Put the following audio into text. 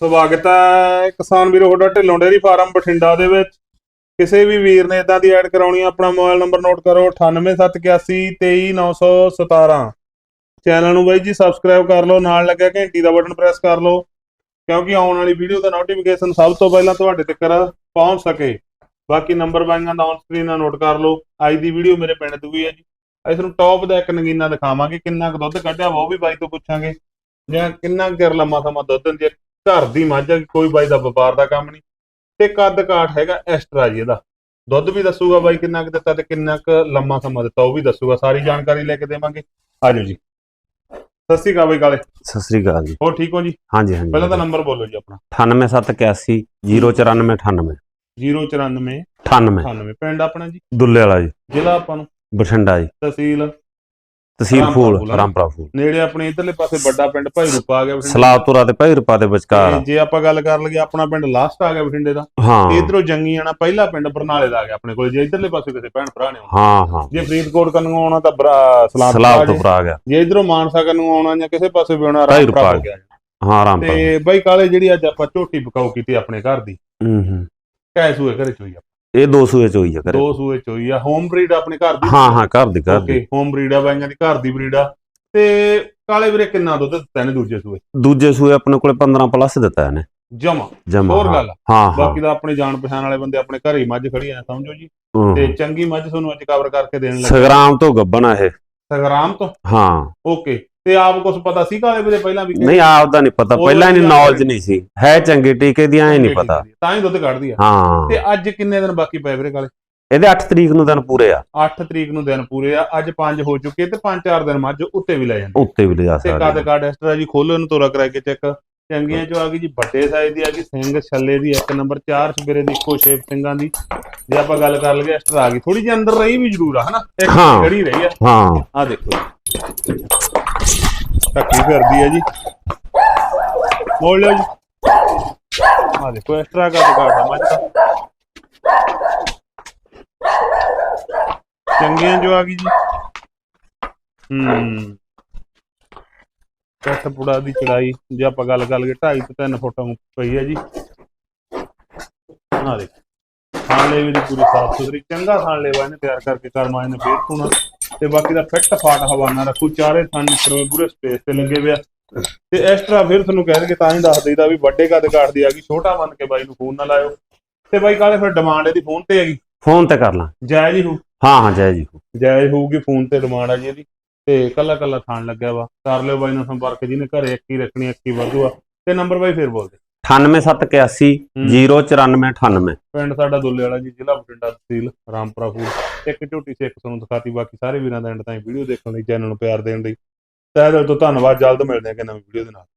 ਸਵਾਗਤ ਹੈ ਕਿਸਾਨ ਵੀਰੋ ਤੁਹਾਡਾ ਢਿੱਲੋਂ ਡੇਅਰੀ ਫਾਰਮ ਬਠਿੰਡਾ ਦੇ ਵਿੱਚ। ਕਿਸੇ ਵੀ ਵੀਰ ਨੇ ਇਦਾਂ ਦੀ ਐਡ ਕਰਾਉਣੀ ਆ, ਆਪਣਾ ਮੋਬਾਈਲ ਨੰਬਰ ਨੋਟ ਕਰੋ 9871823917 ਚੈਨਲ ਨੂੰ ਬਾਈ ਜੀ ਸਬਸਕ੍ਰਾਈਬ ਕਰ ਲਓ ਨਾਲ ਲੱਗਿਆ ਘੰਟੀ ਦਾ ਬਟਨ ਪ੍ਰੈਸ ਕਰ ਲਓ ਕਿਉਂਕਿ ਆਉਣ ਵਾਲੀ ਵੀਡੀਓ ਦਾ ਨੋਟੀਫਿਕੇਸ਼ਨ ਸਭ ਤੋਂ ਪਹਿਲਾਂ ਤੁਹਾਡੇ ਤੱਕ ਪਹੁੰਚ ਸਕੇ। ਬਾਕੀ ਨੰਬਰ ਬਾਈਆਂ ਦਾ ਔਨ ਸਕਰੀਨ ਨਾਲ ਨੋਟ ਕਰ ਲਓ। ਅੱਜ ਦੀ ਵੀਡੀਓ ਮੇਰੇ ਪਿੰਡ ਦੀ ਹੈ ਜੀ। ਇਸ ਨੂੰ ਟੌਪ ਦਾ ਇੱਕ ਨਗੀਨਾ ਦਿਖਾਵਾਂਗੇ ਕਿੰਨਾ ਕੁ ਦੁੱਧ ਕੱਢਿਆ ਵਾ ਉਹ ਵੀ ਬਾਈ ਤੋਂ ਪੁੱਛਾਂਗੇ। ਜਾਂ ਕਿੰਨਾ ਕੁ ਚਿਰ ਲੰਮਾ ਸਮਾਂ ਦੁੱਧ ਦਿੰਦੀ ਹੈ ਘਰ ਦੀ ਮੱਝ ਆ ਕੋਈ ਬਾਈ ਦਾ ਵਪਾਰ ਦਾ ਕੰਮ ਨਹੀਂ। ਤੇ ਕੱਦ ਕਾਠ ਹੈਗਾ ਐਕਸਟਰਾ ਜੀ ਇਹਦਾ। ਦੁੱਧ ਵੀ ਦੱਸੂਗਾ ਬਾਈ ਕਿੰਨਾ ਕੁ ਦਿੱਤਾ ਤੇ ਕਿੰਨਾ ਕੁ ਲੰਮਾ ਸਮਾਂ ਦਿੱਤਾ ਉਹ ਵੀ ਦੱਸੂਗਾ ਸਾਰੀ ਜਾਣਕਾਰੀ ਲੈ ਕੇ ਦੇਵਾਂਗੇ। ਆਜੋ ਜੀ। ਸਤਿ ਸ਼੍ਰੀ ਅਕਾਲ ਬਾਈ ਕਾਲੇ। ਸਤਿ ਸ੍ਰੀ ਅਕਾਲ ਜੀ। ਹੋਰ ਠੀਕ ਹੋ ਜੀ? ਹਾਂਜੀ ਹਾਂਜੀ। ਪਹਿਲਾਂ ਤਾਂ ਨੰਬਰ ਬੋਲੋ ਜੀ ਆਪਣਾ। 98781 09498 094 98 98 ਪਿੰਡ ਆਪਣਾ ਜੀ? ਦੁੱਲੇ ਵਾਲਾ ਜੀ। ਜ਼ਿਲ੍ਹਾ ਆਪਾਂ ਨੂੰ? ਬਠਿੰਡਾ ਜੀ। ਤਹਿਸੀਲ ਤਹਿਸੀਲ ਫੂਲ ਰਾਮਪੁਰਾ ਫੂਲ। ਨੇੜੇ ਆਪਣੇ ਇਧਰਲੇ ਪਾਸੇ ਵੱਡਾ ਪਿੰਡ ਭਾਈ ਰੂਪਾ ਆ ਗਿਆ ਬਠਿੰਡੇ ਸਲਾਤਪੁਰਾ ਤੇ ਭਾਈ ਰੂਪਾ ਦੇ ਵਿਚਕਾਰ ਜੇ ਆਪਾਂ ਗੱਲ ਕਰ ਲਈਏ ਆਪਣਾ ਪਿੰਡ ਲਾਸਟ ਆ ਗਿਆ ਬਠਿੰਡੇ ਦਾ। ਇਧਰੋਂ ਜੰਗੀ ਆਣਾ ਪਹਿਲਾ ਪਿੰਡ ਬਰਨਾਲੇ ਦਾ ਆ ਗਿਆ ਆਪਣੇ ਕੋਲ। ਜੇ ਇਧਰਲੇ ਪਾਸੇ ਕਿਸੇ ਭੈਣ ਭਰਾ ਨੇ ਹਾਂ ਹਾਂ। ਜੇ ਫਰੀਦਕੋਟ ਕੰਨੂ ਆਉਣਾ ਤਾਂ ਤੋਂ ਭਰਾ ਗਿਆ। ਜੇ ਇਧਰੋਂ ਮਾਨਸਾ ਕੰਨੂ ਆਉਣਾ ਜਾਂ ਕਿਸੇ ਪਾਸੇ ਵੀ ਆਉਣਾ ਰਾਮਪੁਰਾ ਰੂਪਾ ਹੋ ਗਿਆ। ਹਾਂ ਰਾਮਪੁਰਾ। ਤੇ ਬਾਈ ਕਾਲੇ ਜਿਹੜੀ ਅੱਜ ਆਪਾਂ ਝੋਟੀ ਪਕਾਉ ਕੀਤੀ ਆਪਣੇ ਘਰ ਦੀ। ਹੂੰ ਹੂੰ। ਕੈ ਸੂਏ ਘਰੇ ਚ ਹੋਈ ਆ ਇਹ ਦੋ ਸੂਏ ਚ ਹੋਈ ਆ ਕਰੇ ਦੋ ਸੂਏ ਚ ਹੋਈ ਆ। ਹੋਮ ਬਰੀਡ ਆਪਣੇ ਘਰ ਦੀ? ਹਾਂ ਹਾਂ ਘਰ ਦੀ ਘਰ ਦੀ। ਹੋਮ ਬਰੀਡ ਆ ਬਾਈਆਂ ਦੀ ਘਰ ਦੀ ਬਰੀਡ ਆ। ਤੇ ਕਾਲੇ ਵੀਰੇ ਕਿੰਨਾ ਦੁੱਧ ਦਿੱਤਾ ਨੇ ਦੂਜੇ ਸੂਏ? ਦੂਜੇ ਸੂਏ ਆਪਣੇ ਕੋਲੇ 15 ਪਲੱਸ ਦਿੱਤਾ ਇਹਨੇ। ਜਮਾ। ਜਮਾ ਹੋਰ ਗੱਲ। ਹਾਂ ਬਾਕੀ ਦਾ ਆਪਣੇ ਜਾਣ ਪਛਾਣ ਵਾਲੇ ਬੰਦੇ ਆਪਣੇ ਘਰੇ ਹੀ ਮੱਝ ਖੜੀ ਆ ਸਮਝੋ ਜੀ। ਤੇ। ਚੰਗੀ ਮੱਝ ਤੁਹਾਨੂੰ ਅੱਜ ਕਵਰ ਕਰਕੇ ਦੇਣ ਲੱਗੇ। ਸੰਗਰਾਮ ਤੋਂ ਗੱਬਣਾ ਇਹ। ਸੰਗਰਾਮ ਤੋਂ? ਹਾਂ। ਓਕੇ ਤੇ ਆਪ ਕੁਝ ਪਤਾ ਸੀ ਕਾਲੇ ਵੀਰੇ ਪਹਿਲਾਂ ਵੀ? ਨਹੀਂ ਆਪਦਾ ਨਹੀਂ ਪਤਾ। ਪਹਿਲਾਂ ਇਹਨੀ ਨੌਲੇਜ ਨਹੀਂ ਸੀ। ਹੈ ਚੰਗੇ ਟੀਕੇ ਦੀਆਂ ਇਹ ਨਹੀਂ ਪਤਾ। ਤਾਂ ਹੀ ਦੁੱਧ ਕੱਢਦੀ ਆ। ਹਾਂ। ਤੇ ਅੱਜ ਕਿੰਨੇ ਦਿਨ ਬਾਕੀ ਪਏ ਵੀਰੇ ਕਾਲੇ? ਇਹਦੇ 8 ਤਰੀਕ ਨੂੰ ਦਿਨ ਪੂਰੇ ਆ। 8 ਤਰੀਕ ਨੂੰ ਦਿਨ ਪੂਰੇ ਆ। ਅੱਜ 5 ਹੋ ਚੁੱਕੇ ਤੇ 5-4 ਦਿਨ ਮੱਝ ਉੱਤੇ ਵੀ ਲੈ ਜਾਂਦੇ ਉੱਤੇ ਵੀ ਲਿਜਾ ਤੇ ਸਕਦੇ ਕੱਦ ਆ। ਕਾਡ ਐਸਟਰਾ ਜੀ ਖੋਲੋ ਇਹਨੂੰ ਤੋਰਾ ਕਰਾ ਕੇ ਚੈੱਕ ਚੰਗੀਆਂ ਚੋਂ ਆ ਗਈ ਜੀ ਵੱਡੇ ਸਾਈਜ਼ ਦੀ ਆ ਗਈ ਸਿੰਘ ਛੱਲੇ ਦੀ ਇੱਕ ਨੰਬਰ 4 ਸਵੇਰੇ ਦੀ ਇੱਕੋ ਸ਼ੇਪ ਸਿੰਘਾਂ ਦੀ। ਜੇ ਆਪਾਂ ਗੱਲ ਕਰ ਲਈਏ ਐਸਟਰਾ ਆ ਗਈ। ਥੋੜੀ ਜਿਹੀ ਅੰਦਰ ਰਹੀ ਵੀ ਜ਼ਰੂਰ ਆ ਹਨਾ? ਇੱਕ। ਖੜੀ ਰਹੀ ਆ। ਹਾਂ। ਆ ਦੇਖੋ। ਟੱਕੀ ਫਿਰਦੀ ਹੈ ਜੀ। ਮੋੜ ਲਿਓ ਜੀ। ਆ ਦੇਖੋ ਐਕਸਟਰਾ ਕੱਦ ਕਾਟ ਆ ਮੱਝ ਦਾ ਚੰਗੀਆਂ ਜੋ ਆ ਗਈ ਜੀ। ਹੂੰ। ਕੱਟ ਪੁੜਾ ਦੀ ਚੜਾਈ ਜੇ ਆਪਾਂ ਗੱਲ ਕਰ ਲਈਏ 2.5 ਤੋਂ 3 ਫੁੱਟ ਪਈ ਹੈ ਜੀ। ਆ ਦੇਖ। ਥਾਂ ਲੈਵੇ ਦੀ ਪੂਰੀ ਸਾਫ਼ ਸੁਥਰੀ। ਚੰਗਾ ਥਾਂ ਲੈਵਾ ਇਹਨੇ ਤਿਆਰ ਕਰਕੇ ਕਰਮਾ ਇਹਨੇ ਫੇਰ ਧੋਣਾ। ਤੇ ਬਾਕੀ ਦਾ ਫਿੱਟ ਫਾਟ ਹਵਾਨਾ ਰੱਖੂ ਚਾਰੇ ਥਾਂ ਨਿਕਲਵੇਂ ਪੂਰੇ ਸਪੇਸ ਤੇ ਲੱਗੇ ਹੋਇਆ ਤੇ ਐਕਸਟਰਾ ਫਿਰ ਤੁਹਾਨੂੰ ਕਹਿ ਦੇਗੇ ਤਾਂ ਹੀ ਦੱਸ ਦਈਦਾ ਵੀ ਵੱਡੇ ਕੱਦ ਕਾਟ ਦੀ ਆ ਗਈ ਛੋਟਾ ਮੰਨ ਕੇ ਬਾਈ ਨੂੰ ਫੋਨ ਨਾ ਲਾਇਓ। ਤੇ ਬਾਈ ਕਾਲੇ ਫਿਰ ਡਿਮਾਂਡ ਇਹਦੀ ਫੋਨ ਤੇ ਹੈਗੀ? ਫੋਨ ਤੇ ਕਰ ਲਾਂ। ਜਾਇਜ਼ ਹੀ ਹੋ ਹਾਂ ਹਾਂ ਜੈ ਜੀ ਜਾਇਜ਼ ਹੋਊਗੀ ਫੋਨ ਤੇ ਡਿਮਾਂਡ ਆ ਜੀ ਇਹਦੀ। ਤੇ ਕੱਲਾ ਕੱਲਾ ਥਾਣ ਲੱਗਿਆ ਵਾ। ਕਰ ਲਿਓ ਬਾਈ ਨਾਲ ਸੰਪਰਕ ਜਿਹਨੇ ਘਰੇ ਇੱਕ ਹੀ ਰੱਖਣੀ ਇੱਕ ਹੀ ਵਾਧੂ ਆ। ਤੇ ਨੰਬਰ ਬਾਈ ਫੇਰ ਬੋਲ ਦੇ 98781 09498 ਪਿੰਡ ਸਾਡਾ ਦੁੱਲੇ ਵਾਲਾ ਜੀ ਜ਼ਿਲ੍ਹਾ ਬਠਿੰਡਾ ਤਹਿਸੀਲ ਰਾਮਪੁਰਾ ਫੂਲ ਇੱਕ ਝੋਟੀ ਸਿੱਖ ਤੁਹਾਨੂੰ ਦਿਖਾਤੀ ਬਾਕੀ ਸਾਰੇ ਵੀਰਾਂ ਦਾ ਐਂਡ ਤਾਈਂ ਵੀਡੀਓ ਦੇਖਣ ਲਈ ਚੈਨਲ ਨੂੰ ਪਿਆਰ ਦੇਣ ਲਈ। ਤਹਿ ਦਿਲ ਤੋਂ ਧੰਨਵਾਦ ਜਲਦ ਮਿਲਦੇ ਹਾਂ ਕਿ ਨਵੀਂ ਵੀਡੀਓ ਦੇ ਨਾਲ।